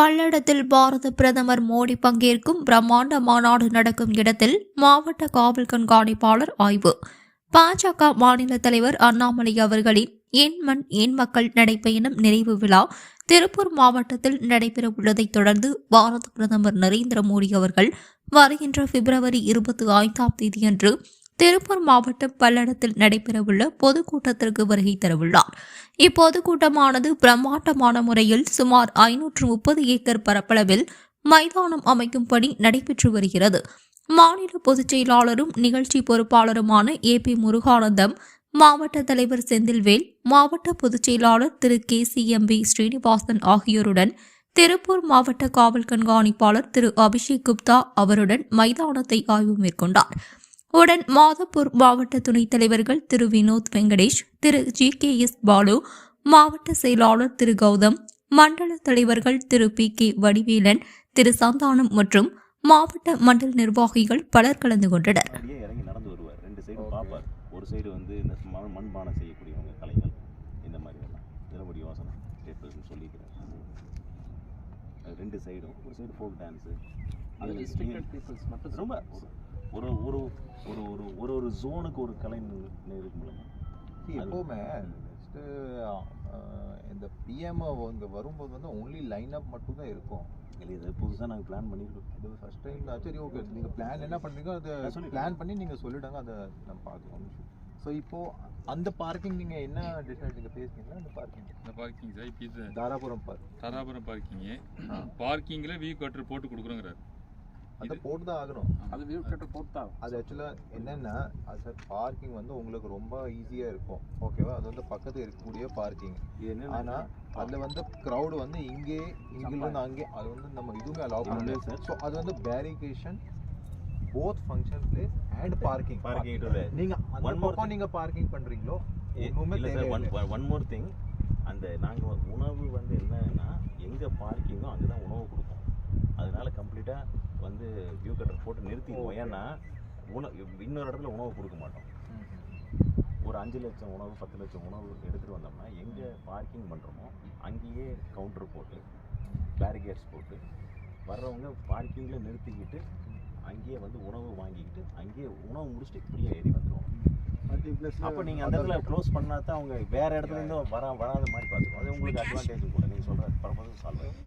பல்லடத்தில் பாரத பிரதமர் மோடி பங்கேற்கும் பிரம்மாண்ட மாநாடு நடக்கும் இடத்தில் மாவட்ட காவல் கண்காணிப்பாளர் ஆய்வு. பாஜக மாநில தலைவர் அண்ணாமலை அவர்களின் என் மண் என் மக்கள் நடைபயணம் நிறைவு விழா திருப்பூர் மாவட்டத்தில் நடைபெறவுள்ளதைத் தொடர்ந்து பாரத பிரதமர் நரேந்திர மோடி அவர்கள் வருகின்ற பிப்ரவரி இருபத்தி ஐந்தாம் தேதியன்று திருப்பூர் மாவட்டம் பல்லடத்தில் நடைபெறவுள்ள பொதுக்கூட்டத்திற்கு வருகை தரவுள்ளார். இப்பொதுக்கூட்டமானது பிரம்மாண்டமான முறையில் சுமார் ஐநூற்று முப்பது ஏக்கர் பரப்பளவில் மைதானம் அமைக்கும் பணி நடைபெற்று வருகிறது. மாநில பொதுச் செயலாளரும் நிகழ்ச்சி பொறுப்பாளருமான ஏ பி முருகானந்தம் மாவட்ட தலைவர் செந்தில்வேல் மாவட்ட பொதுச் செயலாளர் திரு K C M P Srinivasan ஆகியோருடன் திருப்பூர் மாவட்ட காவல் கண்காணிப்பாளர் திரு அபிஷேக் குப்தா அவருடன் மைதானத்தை ஆய்வு மேற்கொண்டார். உடன் மாதப்பூர் மாவட்ட துணைத் தலைவர்கள் Thiru Vinod Venkatesh Thiru G K S Balu மாவட்ட செயலாளர் திரு கௌதம் மண்டல தலைவர்கள் திரு பி கே வடிவேலன் திரு சந்தானம் மற்றும் மாவட்ட மண்டல நிர்வாகிகள் பலர் கலந்து கொண்டனர். அப்படியே இறங்கி நடந்து வருவார். ரெண்டு சைடும் ஒரு சைடு வந்து இந்த மண் மண்பானை செய்யக்கூடியவங்க கலைஞர். இந்த மாதிரி எல்லாம். திரபடி யோசனை ஸ்டேட்மெண்ட் சொல்லிக்கிறேன் அது ரெண்டு சைடும் ஒரு சைடு ஃபோக் டான்ஸு அது restricted peoples மட்டும் ரொம்ப ஒரு ஒரு ஒரு ஒரு ஒரு ஒரு ஜோனுக்கு ஒரு கலை எப்போவுமே நெக்ஸ்ட்டு இந்த பிஎம் இங்கே வரும்போது வந்து ஒன்லி லைன் அப் மட்டும் தான் இருக்கும். இல்லை இது புதுசாக நாங்கள் பிளான் பண்ணியிருக்கோம் இது ஃபர்ஸ்ட் டைம் சரி ஓகே நீங்கள் பிளான் என்ன பண்ணுறீங்க அதை சொல்லிட்டேன். பிளான் பண்ணி நீங்கள் சொல்லிடுங்க. அதை நம்ம பார்க்கலாம். ஸோ இப்போது அந்த பார்க்கிங் நீங்கள் என்ன டிசைட் நீங்கள் பேசுனீங்களா? அந்த பார்க்கிங் இந்த பார்க்கிங் சார் இப்போ இது தாராபுரம் பார்க் தாராபுரம் பார்க்கிங்கு பார்க்கிங்கில் வியூ கட்டர் போட்டு கொடுக்குறோங்கிறார். அதை போட்டு தான் ஆகணும். அது வியூ கட்டர் போட்டா அது ஆக்சுவலாக என்னென்னா அது சார் பார்க்கிங் வந்து உங்களுக்கு ரொம்ப ஈஸியாக இருக்கும். ஓகேவா அது வந்து பக்கத்தில் இருக்கக்கூடிய பார்க்கிங் ஆனால் அதில் வந்து க்ரௌடு வந்து இங்கே இங்கிலிருந்து அங்கே அது வந்து நம்ம இதுவுமே அலோவ் பண்ணல sir. ஸோ அது வந்து barricading both function place and parking Parking to the- நீங்க அந்த one more பக்கம் thing. நீங்க பார்க்கிங் இல்லை sir one one more thing அந்த நாங்கள் உணவு வந்து என்னன்னா எங்கே பார்க்கிங்கோ அங்கே தான் உணவு கொடுப்போம். அதனால கம்ப்ளீட்டாக வந்து வியூ கட்டர் போட்டு நிறுத்திடுவோம். ஏன்னா உணவு இன்னொரு இடத்துல உணவு கொடுக்க மாட்டோம். ஒரு அஞ்சு லட்சம் உணவு பத்து லட்சம் உணவு எடுத்துகிட்டு வந்தோம்னா எங்கே பார்க்கிங் பண்ணுறோமோ அங்கேயே கவுண்டர் போட்டு பேரிகேட்ஸ் போட்டு வர்றவங்க பார்க்கிங்கில் நிறுத்திக்கிட்டு அங்கேயே வந்து உணவு வாங்கிக்கிட்டு அங்கேயே உணவு முடிச்சுட்டு இப்படியே ஏறி வந்துடுவோம் அப்போ நீங்கள் அந்த இடத்துல க்ளோஸ் பண்ணா தான் அவங்க வேற இடத்துல இருந்து வர வராத மாதிரி பார்த்துக்கணும் அது உங்களுக்கு அட்வான்டேஜ் கூட. நீங்கள் சொல்கிற பர்பஸ் சால்வ் ஆகும்